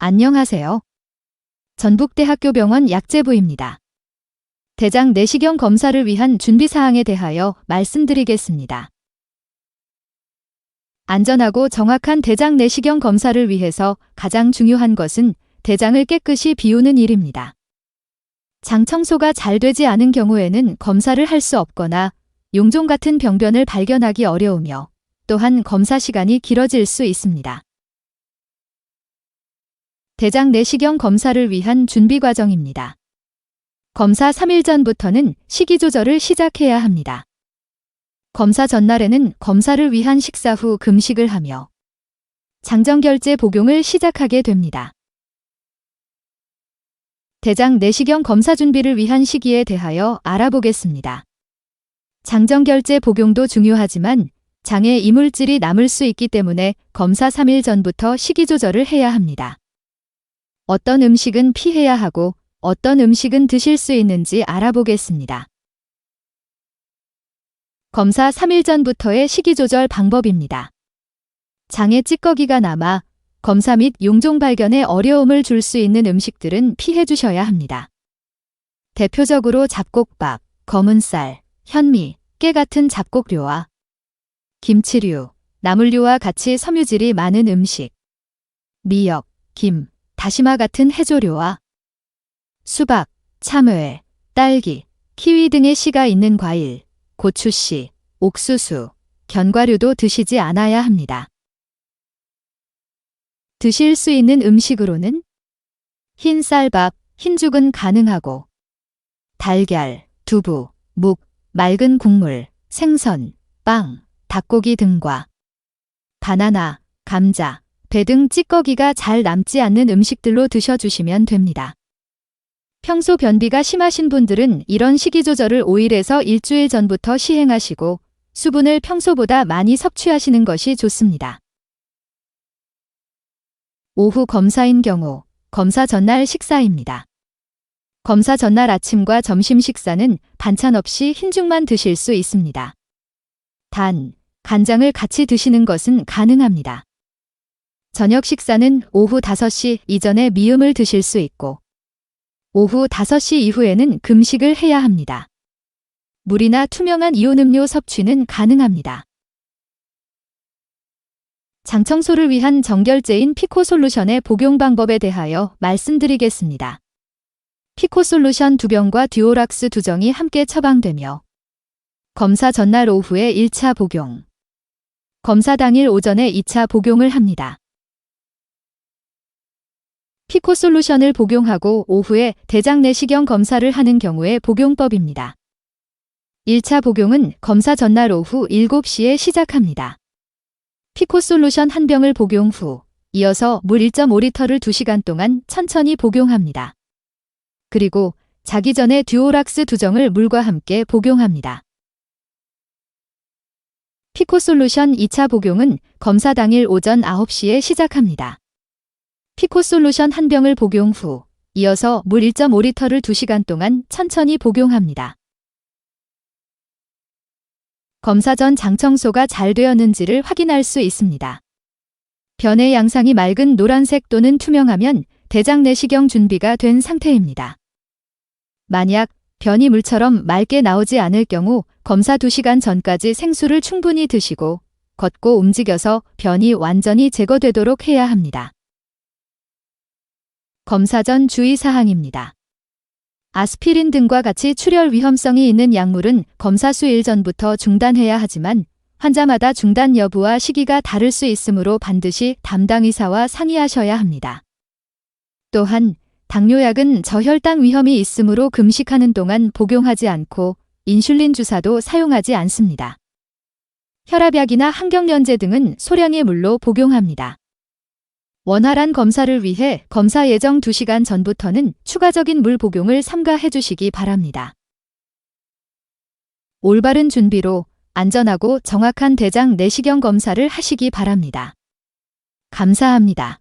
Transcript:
안녕하세요. 전북대학교 병원 약제부입니다. 대장 내시경 검사를 위한 준비사항에 대하여 말씀드리겠습니다. 안전하고 정확한 대장 내시경 검사를 위해서 가장 중요한 것은 대장을 깨끗이 비우는 일입니다. 장 청소가 잘 되지 않은 경우에는 검사를 할 수 없거나 용종 같은 병변을 발견하기 어려우며 또한 검사 시간이 길어질 수 있습니다. 대장 내시경 검사를 위한 준비 과정입니다. 검사 3일 전부터는 식이 조절을 시작해야 합니다. 검사 전날에는 검사를 위한 식사 후 금식을 하며 장정결제 복용을 시작하게 됩니다. 대장 내시경 검사 준비를 위한 시기에 대하여 알아보겠습니다. 장정결제 복용도 중요하지만 장에 이물질이 남을 수 있기 때문에 검사 3일 전부터 식이 조절을 해야 합니다. 어떤 음식은 피해야 하고 어떤 음식은 드실 수 있는지 알아보겠습니다. 검사 3일 전부터의 식이 조절 방법입니다. 장에 찌꺼기가 남아 검사 및 용종 발견에 어려움을 줄 수 있는 음식들은 피해 주셔야 합니다. 대표적으로 잡곡밥, 검은 쌀, 현미, 깨 같은 잡곡류와 김치류, 나물류와 같이 섬유질이 많은 음식, 미역, 김, 다시마 같은 해조류와 수박, 참외, 딸기, 키위 등의 씨가 있는 과일, 고추씨, 옥수수, 견과류도 드시지 않아야 합니다. 드실 수 있는 음식으로는 흰 쌀밥, 흰죽은 가능하고 달걀, 두부, 묵, 맑은 국물, 생선, 빵, 닭고기 등과 바나나, 감자, 배 등 찌꺼기가 잘 남지 않는 음식들로 드셔주시면 됩니다. 평소 변비가 심하신 분들은 이런 식이 조절을 5일에서 일주일 전부터 시행하시고 수분을 평소보다 많이 섭취하시는 것이 좋습니다. 오후 검사인 경우 검사 전날 식사입니다. 검사 전날 아침과 점심 식사는 반찬 없이 흰죽만 드실 수 있습니다. 단, 간장을 같이 드시는 것은 가능합니다. 저녁 식사는 오후 5시 이전에 미음을 드실 수 있고 오후 5시 이후에는 금식을 해야 합니다. 물이나 투명한 이온 음료 섭취는 가능합니다. 장 청소를 위한 정결제인 피코솔루션의 복용 방법에 대하여 말씀드리겠습니다. 피코솔루션 2병과 듀오락스 2정이 함께 처방되며 검사 전날 오후에 1차 복용, 검사 당일 오전에 2차 복용을 합니다. 피코 솔루션을 복용하고 오후에 대장 내시경 검사를 하는 경우의 복용법입니다. 1차 복용은 검사 전날 오후 7시에 시작합니다. 피코 솔루션 한 병을 복용 후 이어서 물 1.5리터를 2시간 동안 천천히 복용합니다. 그리고 자기 전에 듀오락스 두정을 물과 함께 복용합니다. 피코 솔루션 2차 복용은 검사 당일 오전 9시에 시작합니다. 피코 솔루션 한 병을 복용 후 이어서 물 1.5리터를 2시간 동안 천천히 복용합니다. 검사 전 장청소가 잘 되었는지를 확인할 수 있습니다. 변의 양상이 맑은 노란색 또는 투명하면 대장 내시경 준비가 된 상태입니다. 만약 변이 물처럼 맑게 나오지 않을 경우 검사 2시간 전까지 생수를 충분히 드시고 걷고 움직여서 변이 완전히 제거되도록 해야 합니다. 검사 전 주의사항입니다. 아스피린 등과 같이 출혈 위험성이 있는 약물은 검사 수일 전부터 중단해야 하지만 환자마다 중단 여부와 시기가 다를 수 있으므로 반드시 담당 의사와 상의하셔야 합니다. 또한 당뇨약은 저혈당 위험이 있으므로 금식하는 동안 복용하지 않고 인슐린 주사도 사용하지 않습니다. 혈압약이나 항경련제 등은 소량의 물로 복용합니다. 원활한 검사를 위해 검사 예정 2시간 전부터는 추가적인 물 복용을 삼가해 주시기 바랍니다. 올바른 준비로 안전하고 정확한 대장 내시경 검사를 하시기 바랍니다. 감사합니다.